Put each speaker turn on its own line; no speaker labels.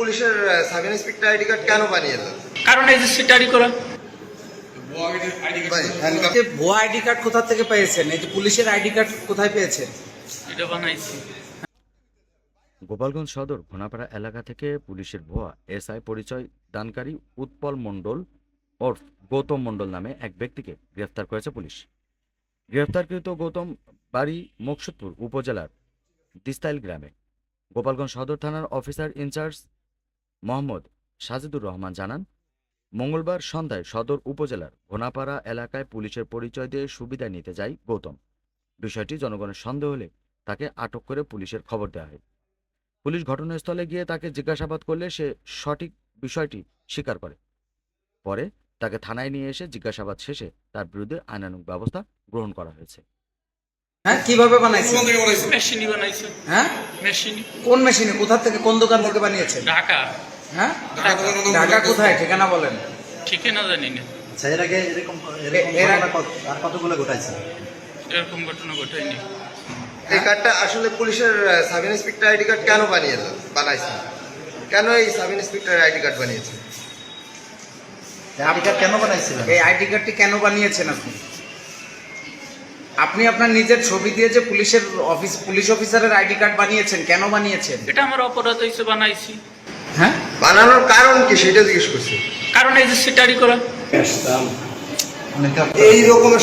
পুলিশের sub inspector ID card কেন বানিয়েছেন
কারণ এই যে সিটারি করা।
ভাই হ্যান্ডকাপ
যে ভুয়া আইডি কার্ড কোথা থেকে পেয়েছেন? এই যে পুলিশের আইডি কার্ড কোথায় পেয়েছেন?
এটা বানাইছি।
গোপালগঞ্জ সদর ঘোনাপাড়া এলাকা থেকে পুলিশের ভুয়া এসআই পরিচয় দানকারী উৎপল মণ্ডল ওরফ গৌতম মণ্ডল নামে এক ব্যক্তিকে গ্রেফতার করেছে পুলিশ। গ্রেফতারকৃত গৌতম বাড়ি মকসুদপুর উপজেলার দিস্তাইল গ্রামে। গোপালগঞ্জ সদর থানার officer in charge Mohammad Sajidur Rahman জানান মঙ্গলবার সন্ধ্যায় সদর উপজেলার ঘোনাপাড়া এলাকায় পুলিশের পরিচয় দিয়ে সুবিধা নিতে যায় গৌতম। বিষয়টি জনগণের সন্দেহ হলে তাকে আটক করে পুলিশের খবর দেওয়া হয়। পুলিশ ঘটনাস্থলে গিয়ে তাকে জিজ্ঞাসাবাদ করলে সে সঠিক বিষয়টি স্বীকার করে। পরে তাকে থানায় নিয়ে এসে জিজ্ঞাসাবাদ শেষে তার বিরুদ্ধে আইনানুগ ব্যবস্থা গ্রহণ করা হয়েছে।
হ্যাঁ কীভাবে বানাইছেন
মেশিনই বানাইছে।
হ্যাঁ? কোন মেশিনে? কোথা থেকে? কোন দোকান থেকে বানিয়েছেন
ঢাকা।
হ্যাঁ? ঢাকা কোথায়? ঠিকানা বলেন।
ঠিকই না জানি না
আচ্ছা এর আগে এরকম এরকম আর কতগুলো ঘটাইছে?
এরকম ঘটনা ঘটায়নি
এই কার্ডটা আসলে পুলিশের সাব ইন্সপেক্টর আইডি কার্ড কেন বানিয়েছেন বানাইছেন কেন এই সাব ইন্সপেক্টর আইডি কার্ড বানিয়েছেন
আইডি কার্ড কেন বানাইছিলেন?
এই আইডি কার্ডটি কেন বানিয়েছেন আপনি? আপনি আপনার নিজের ছবি দিয়ে যে পুলিশের অফিস পুলিশ অফিসারের আইডি কার্ড বানিয়েছেন কেন বানিয়েছেন?
এটা আমার অপরাধ হিসেবে বানাইছি।
হ্যাঁ?
বানানোর কারণ কি সেটা জিজ্ঞেস করছি।
কারণ এই যে সেটারি করা।
এই রকমের